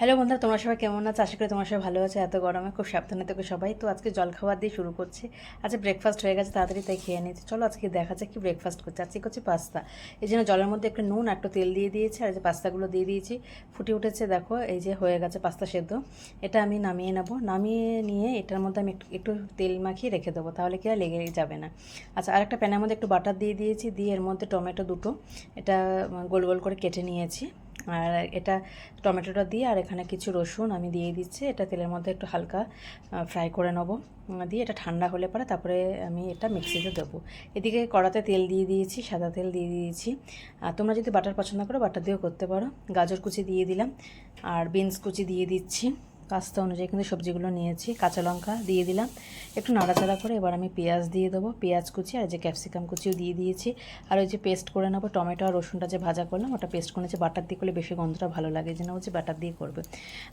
Hello বন্ধুরা, তোমরা সবাই কেমন আছো? আশা করি তোমার সবাই ভালো আছে। এত গরমে খুব সাবধানে থেকে সবাই। তো আজকে জল খাবার দিয়ে শুরু করছি। আজকে ব্রেকফাস্ট হয়ে গেছে, তাড়াতাড়ি তাই খেয়ে নিয়েছি চলো আজকে দেখা যাক কি ব্রেকফাস্ট করছে। আজকে করছি পাস্তা এই জন্য জলের মধ্যে একটু নুন, একটু তেল দিয়ে দিয়েছি, আর যে পাস্তাগুলো দিয়ে দিয়েছি। ফুটে উঠেছে, দেখো, এই যে হয়ে গেছে পাস্তা সেদ্ধ। এটা আমি নামিয়ে নেব। নামিয়ে নিয়ে এটার মধ্যে আমি একটু একটু তেল মাখিয়ে রেখে দেবো, তাহলে কি আর লেগে যাবে না। আচ্ছা আর একটা প্যানের মধ্যে একটু বাটার দিয়ে দিয়েছি, দিয়ে এর মধ্যে টমেটো দুটো। এটা গোল গোল করে কেটে নিয়েছি। আর এটা টমেটোটা দিয়ে, আর এখানে কিছু রসুন আমি দিয়ে দিচ্ছি। এটা তেলের মধ্যে একটু হালকা ফ্রাই করে নেব। দিয়ে এটা ঠান্ডা হলে পরে তারপরে আমি এটা মিক্সিতে দেবো। এদিকে কড়াতে তেল দিয়ে দিয়েছি, সাদা তেল দিয়ে দিয়েছি। আর তোমরা যদি বাটার পছন্দ করো, বাটার দিয়েও করতে পারো। গাজর কুচি দিয়ে দিলাম, আর বিনস কুচি দিয়ে দিচ্ছি। পাস্তা অনুযায়ী কিন্তু সবজিগুলো নিয়েছি, কাঁচা লঙ্কা দিয়ে দিলাম। একটু নাড়াচাড়া করে এবার আমি পেঁয়াজ দিয়ে দেবো, পেঁয়াজ কুচি আর যে ক্যাপসিকাম কুচিও দিয়ে দিয়েছি। আর ওই যে পেস্ট করে নেব, টমেটো আর রসুনটা যে ভাজা করলাম, ওটা পেস্ট করে নিয়েছি, বাটার দিয়ে করলে বেশি গন্ধটা ভালো লাগে যে না হচ্ছে বাটার দিয়ে করবে।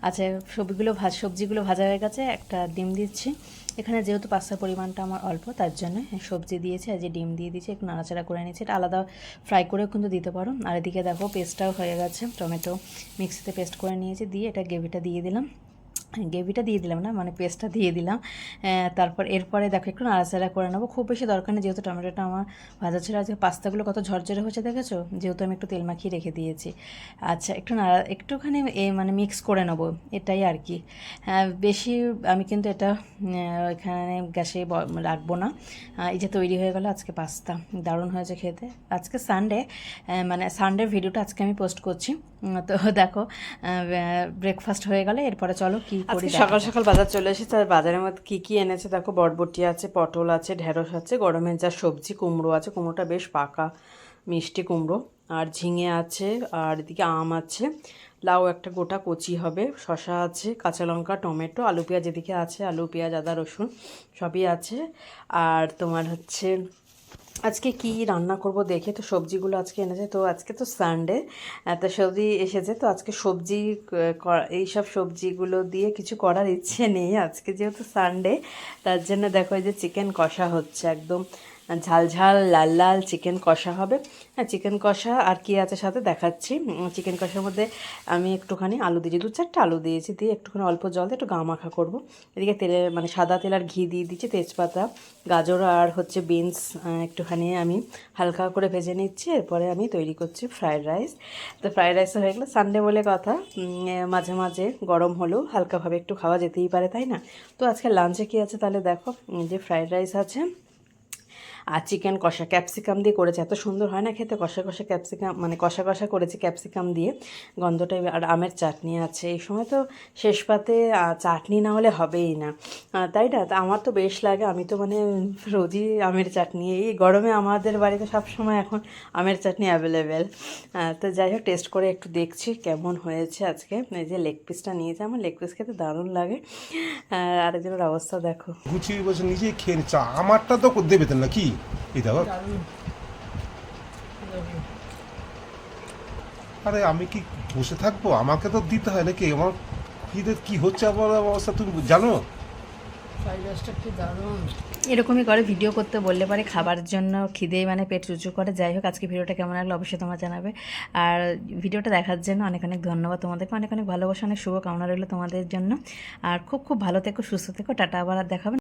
আচ্ছা সবজিগুলো ভাজ সবজিগুলো ভাজা হয়ে গেছে, একটা ডিম দিচ্ছি। এখানে যেহেতু পাস্তার পরিমাণটা আমার অল্প, তার জন্য সবজি দিয়েছি, আর যে ডিম দিয়ে দিয়েছি, একটু নাড়াচাড়া করে নিয়েছি। এটা আলাদা ফ্রাই করেও কিন্তু দিতে পারো। আর এদিকে দেখো, পেস্টটাও হয়ে গেছে, টমেটো মিক্সিতে পেস্ট করে নিয়েছি, দিয়ে এটা গ্রেভিটা দিয়ে দিলাম। গ্রেভিটা দিয়ে দিলাম না মানে পেস্টটা দিয়ে দিলাম। তারপর এরপরে দেখো একটু নাড়াচাড়া করে নেব। খুব বেশি দরকার নেই, যেহেতু টমেটোটা আমার ভাজা ছিল, আজকে পাস্তাগুলো কত ঝরঝরে হয়েছে দেখেছ? যেহেতু আমি একটু তেল মাখিয়ে রেখে দিয়েছি। আচ্ছা একটু নাড়া, একটুখানি এ মানে মিক্স করে নেব, এটাই আর কি। বেশি আমি কিন্তু এটা এখানে গ্যাসে রাখব না। এই যে তৈরি হয়ে গেল আজকে পাস্তা, দারুণ হয়েছে খেতে। আজকে সানডে মানে সানডের ভিডিওটা আজকে আমি পোস্ট করছি। তো দেখো ব্রেকফাস্ট হয়ে গেলে, এরপরে চলো কি করি সকাল সকাল বাজার চলে এসেছে তার বাজারের মধ্যে কী কী এনেছে দেখো? বটবটি আছে পটল আছে ঢেঁড়স আছে গরমের যা সবজি কুমড়ো আছে কুমড়োটা বেশ পাকা মিষ্টি কুমড়ো। আর ঝিঙে আছে আর এদিকে আম আছে। লাউ একটা গোটা কচি হবে শশা আছে কাঁচা লঙ্কা টমেটো আলু পেঁয়াজ এদিকে আছে আলু পেঁয়াজ আদা রসুন সবই আছে। আর তোমার হচ্ছে আজকে কি রান্না করব দেখে তো সবজিগুলো আজকে এনেছে, তো আজকে তো সানডে তো সবজি এসেছে, তো আজকে সবজি এই সব সবজিগুলো দিয়ে কিছু করার ইচ্ছে নেই আজকে যেহেতু সানডে তার জন্য দেখো এই যে চিকেন কষা হচ্ছে একদম। ঝাল ঝাল, লাল লাল চিকেন কষা হবে। হ্যাঁ চিকেন কষা আর কি আছে সাথে দেখাচ্ছি। চিকেন কষার মধ্যে আমি একটুখানি আলু দিয়েছি, দু চারটে আলু দিয়েছি, দিয়ে একটুখানি অল্প জল দিয়ে একটু গা মাখা করব। এদিকে তেলে মানে সাদা তেল আর ঘি দিয়ে দিচ্ছি, তেজপাতা, গাজর আর হচ্ছে বিনস একটুখানি আমি হালকা করে ভেজে নিচ্ছি। এরপরে আমি তৈরি করছি ফ্রায়েড রাইস। তো ফ্রায়েড রাইস হয়ে গেলো। সানডে বলে কথা মাঝে মাঝে গরম হলেও হালকাভাবে একটু খাওয়া যেতেই পারে, তাই না? তো আজকে লাঞ্চে কী আছে তাহলে দেখো যে ফ্রায়েড রাইস আছে। আর চিকেন কষা, ক্যাপসিকাম দিয়ে করেছে। এত সুন্দর হয় না খেতে? কষা কষা ক্যাপসিকাম মানে কষা কষা করেছি ক্যাপসিকাম দিয়ে। গন্ধটা আর আমের চাটনি আছে। এই সময় তো শেষ পাতে চাটনি না হলে হবেই না। তাই না? আমার তো বেশ লাগে। আমি তো মানে রোজই আমের চাটনি। এই গরমে আমাদের বাড়িতে সব সময় এখন আমের চাটনি অ্যাভেলেবেল তো যাই হোক টেস্ট করে একটু দেখছি কেমন হয়েছে আজকে। এই যে লেগ পিসটা নিয়েছে আমার। লেগ পিস খেতে দারুণ লাগে। আর আরেকজনের অবস্থা দেখো। গুছিয়ে বসে নিজেই খেয়ে নিচ্ছে। আমারটা তো দেবে না নাকি? এই আরে আমি কি বসে থাকব? আমাকে তো দিতে হয় নাকি? আমার খিদে কি হচ্ছে আমার অবস্থা তুমি জানো? এরকমই করে ভিডিও করতে বললে পারে খাবার জন্য খিদে মানে পেট চুচু করে। যাই হোক, আজকে ভিডিওটা কেমন লাগল অবশ্যই তোমরা জানাবে। আর ভিডিওটা দেখার জন্য অনেক অনেক ধন্যবাদ তোমাদেরকে। অনেক অনেক ভালোবাসা, অনেক শুভ কামনা রইল তোমাদের জন্য। আর খুব খুব ভালো থেকো, সুস্থ থেকো। টাটা আবার আর দেখাবেন